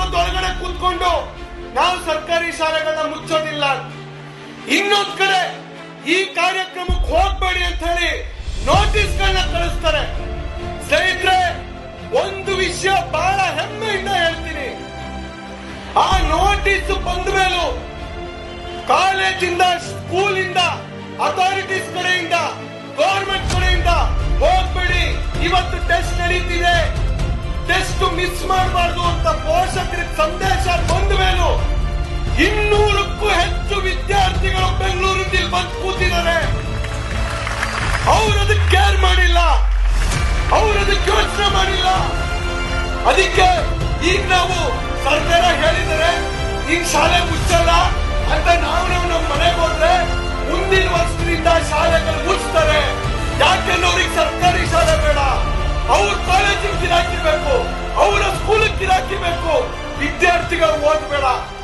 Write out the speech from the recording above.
ಕೂತ್ಕೊಂಡು ನಾವು ಸರ್ಕಾರಿ ಶಾಲೆಗಳನ್ನ ಮುಚ್ಚೋದಿಲ್ಲ. ಇನ್ನೊಂದ್ ಕಡೆ ಈ ಕಾರ್ಯಕ್ರಮಕ್ಕೆ ಹೋಗ್ಬೇಡಿ ಅಂತ ಹೇಳಿ ನೋಟಿಸ್ಗಳನ್ನ ಕಳಿಸ್ತಾರೆ. ಸ್ನೇಹಿತರೆ, ಒಂದು ವಿಷಯ ಬಹಳ ಹೆಮ್ಮೆಯಿಂದ ಹೇಳ್ತೀನಿ. ಆ ನೋಟಿಸ್ ಬಂದ ಮೇಲೂ ಕಾಲೇಜಿಂದ, ಸ್ಕೂಲಿಂದ, ಅಥಾರಿಟೀಸ್ ಕಡೆಯಿಂದ, ಗೌರ್ಮೆಂಟ್ ಕಡೆಯಿಂದ ಹೋಗ್ಬೇಡಿ. ಇವತ್ತು ಟೆಸ್ಟ್ ನಡೀತಿದೆ. ಟೆಸ್ಟ್ ಮಿಸ್ ಮಾಡಬಾರ್ದು ಅಂತ ಸಂದೇಶ ಬಂದ ಮೇಲೂ ಇನ್ನೂರಕ್ಕೂ ಹೆಚ್ಚು ವಿದ್ಯಾರ್ಥಿಗಳು ಬೆಂಗಳೂರಿನಲ್ಲಿ ಬಂದು ಕೂತಿದ್ದಾರೆ. ಅದಕ್ಕೆ ಕೇರ್ ಮಾಡಿಲ್ಲ. ಅದಕ್ಕೆ ಯೋಚನೆ ಮಾಡಿಲ್ಲ. ಅದಕ್ಕೆ ಈಗ ನಾವು ಸರ್ಕಾರ ಹೇಳಿದರೆ, ಈಗ ಶಾಲೆ ಮುಚ್ಚಲ್ಲ ಅಂತ ನಾವು 这个我准备了。